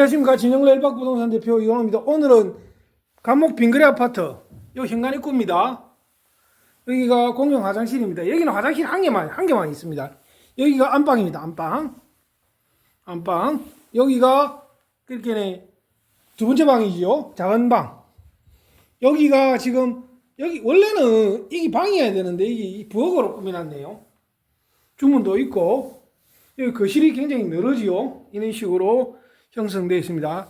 안녕하십니까 진영래 일박 부동산 대표 이원호입니다. 오늘은 감목 빙그레 아파트 요 현관 입구입니다. 여기가 공용 화장실입니다. 여기는 화장실 한 개만 한 개만 있습니다. 여기가 안방입니다. 안방 안방 여기가 그렇게 두 번째 방이지요. 작은 방 여기가 지금 여기 원래는 이게 방이어야 되는데 이게 부엌으로 꾸며놨네요. 주문도 있고 여기 거실이 굉장히 넓어지요. 이런 식으로 형성되어 있습니다.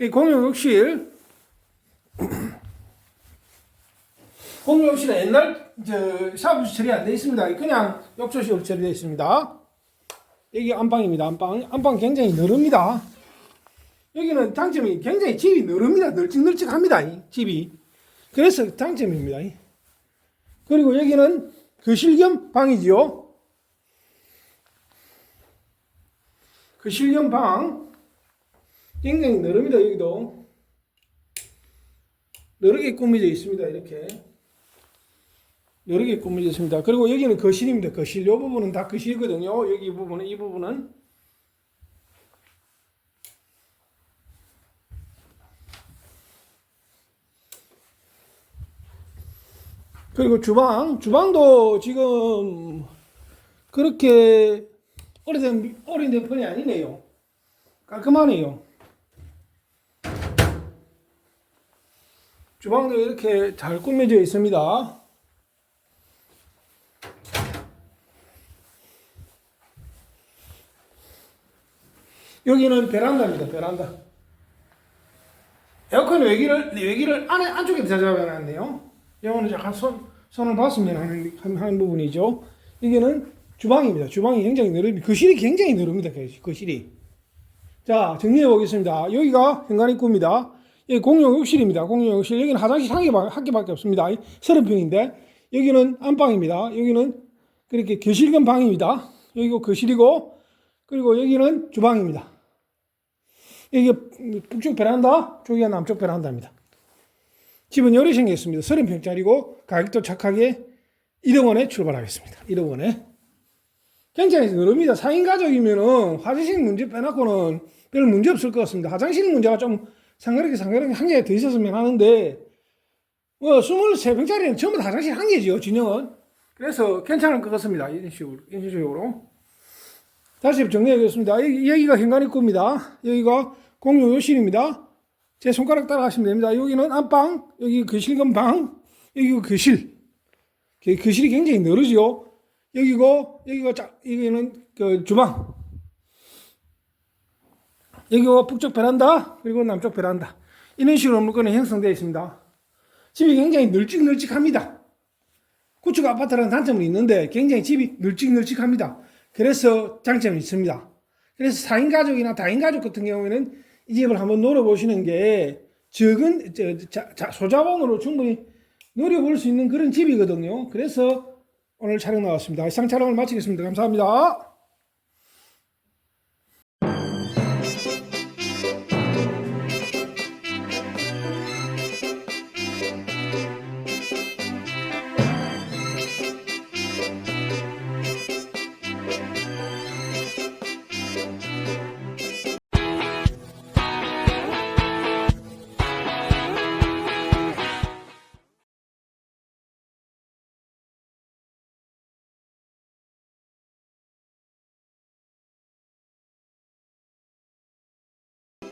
이 공용욕실 공용욕실은 옛날 저 샤브 처리 안 되어 있습니다. 그냥 욕조식으로 처리되어 있습니다. 여기 안방입니다. 안방 안방 굉장히 넓습니다. 여기는 장점이 굉장히 집이 넓습니다. 널찍널찍합니다. 이 집이 그래서 장점입니다. 그리고 여기는 거실 겸 방이지요. 거실 겸 방. 굉장히 넓습니다. 여기도. 여러 개 꾸며져 있습니다. 이렇게. 여러 개 꾸며져 있습니다. 그리고 여기는 거실입니다. 거실. 이 부분은 다 거실이거든요. 여기 이 부분은, 이 부분은. 그리고 주방, 주방도 지금 그렇게 오래된, 오래된 편이 아니네요. 깔끔하네요. 주방도 이렇게 잘 꾸며져 있습니다. 여기는 베란다입니다. 베란다. 에어컨 외기를 외기를 안에 안쪽에 잡아놨네요. 이거는 약간 손 손을 봤으면 하는 하는 부분이죠. 이게는 주방입니다. 주방이 굉장히 넓이 거실이 굉장히 넓습니다. 거실- 거실이. 자 정리해 보겠습니다. 여기가 현관 입구입니다. 여기 공용 욕실입니다. 공용 욕실 여기는 화장실 한 개밖에 한 개밖에 없습니다. 30평인데 여기는 안방입니다. 여기는 그렇게 거실 겸 방입니다. 여기가 거실이고 그리고 여기는 주방입니다. 여기 북쪽 베란다, 저기가 남쪽 베란다입니다. 집은 여러 생겼습니다. 30평짜리고 가격도 착하게 1억 원에 출발하겠습니다. 1억 원에. 굉장히 넓습니다. 4인 가족이면은 화장실 문제 빼놓고는 별 문제 없을 것 같습니다. 화장실 문제가 좀 상그럽게 상그럽게 한개 더 있었으면 하는데 뭐 23평짜리는 전부 다 화장실 한 개지요. 진영은. 그래서 괜찮을 것 같습니다. 이런 식으로. 이런 식으로. 다시 정리하겠습니다. 여기, 여기가 현관 입구입니다. 여기가 공용 욕실입니다. 제 손가락 따라가시면 됩니다. 여기는 안방, 여기 거실 겸 방, 여기가 거실. 그 거실이 굉장히 넓으죠. 여기고, 여기가 자, 여기는 그 주방. 여기가 북쪽 베란다, 그리고 남쪽 베란다. 이런 식으로 물건이 형성되어 있습니다. 집이 굉장히 널찍널찍합니다. 구축 아파트라는 단점은 있는데 굉장히 집이 널찍널찍합니다. 그래서 장점이 있습니다. 그래서 4인 가족이나 다인 가족 같은 경우에는 이 집을 한번 노려보시는 게 적은 소자본으로 충분히 노려볼 수 있는 그런 집이거든요. 그래서 오늘 촬영 나왔습니다. 이상 촬영을 마치겠습니다. 감사합니다.